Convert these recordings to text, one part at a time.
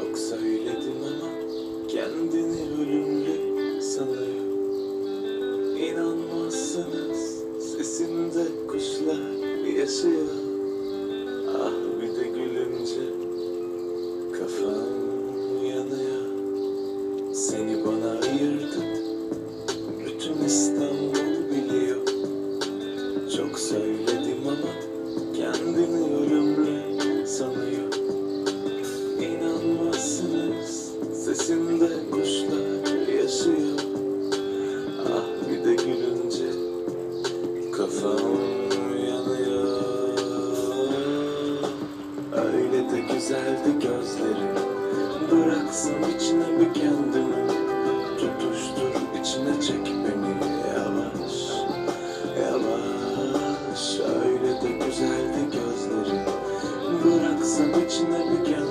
Çok söyledim ama kendini ölümlü sanıyor İnanmazsınız sesinde kuşlar yaşıyor Bıraksam içine bir kendimi Tutuştur içine çek beni yavaş Yavaş. Öyle de güzeldi gözlerin. Bıraksam içine bir kendimi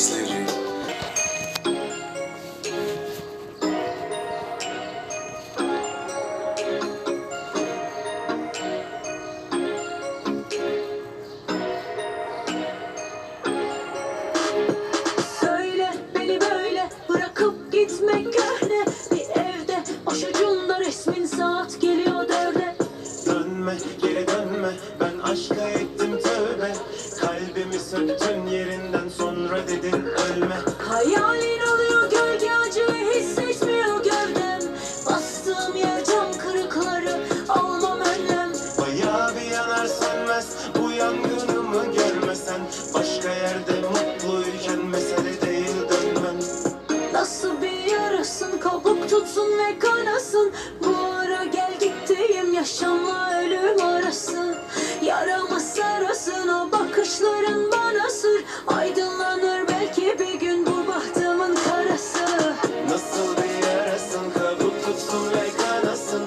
güzeldi 要你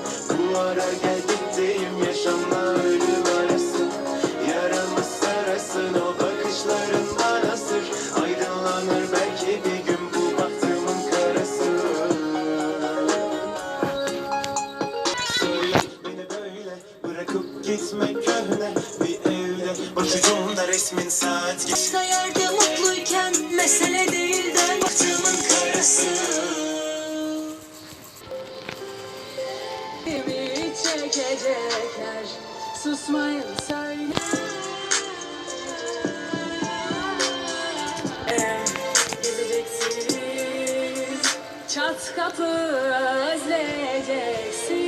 tutsun ve gel gittiğim yaşamla ölüm arası Yaramı sarasın o bakışların bana Aydınlanır belki bir gün bu bahtımın karası. Beni böyle bırakıp gitmek köhne Bir evde. Başucumda resmin saat geç Başka yerde mutluyken mesele değil de bahtımın karası çekecekler susmayın söyle. Çat kapı özleyeceksin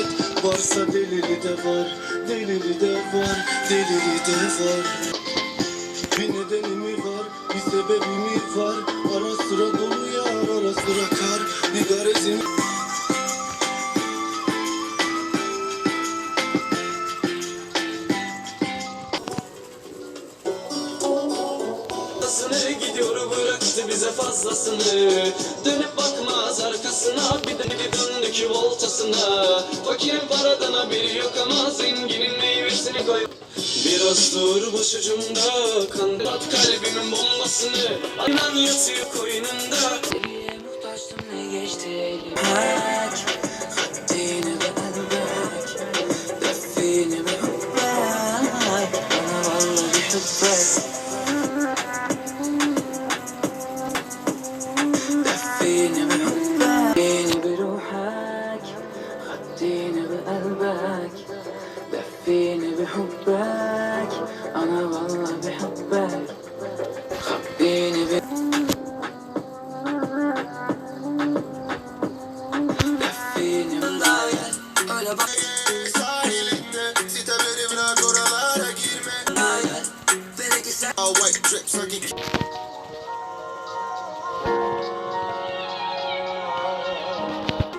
cinayet Varsa delili de var Delili de var Delili de var. Bir nedeni mi var Bir sebebi mi var? Ara sıra dolu yağar Ara sıra kar. Bir garezim Gidiyor bıraktı bize fazlasını. Dönüp bakmaz arkasına Bir de bir döndük voltasına. Fakirin paradan haberi yok ama Zenginin meyvesini koy Biraz dur başucumda Kandı at kalbimin bombasını. Aynen yatıyor koynunda. Sevgiye muhtaçtım ne geçti elime? Ve hübbek Bana vallahi hübbek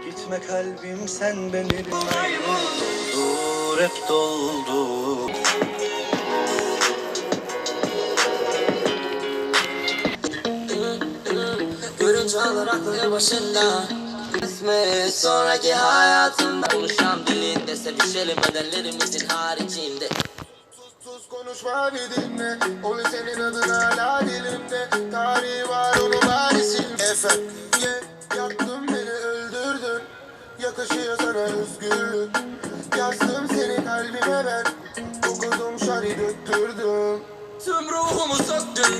Gitme kalbim sen benim Doldur hep doldu. Görünce alır aklını başında Kısmet. Sonraki hayatında Konuşan dilinde. Sevişelim bedenlerimizin haricinde. Sus konuşma bir dinle. Onu senin adın hala dilimde. Tarihi var onu bari sil Efendim yaktın beni öldürdün. Yakışıyor sana özgürlük. Yazdım seni kalbime ben. Okudum şari döktürdüm Tüm ruhumu söktün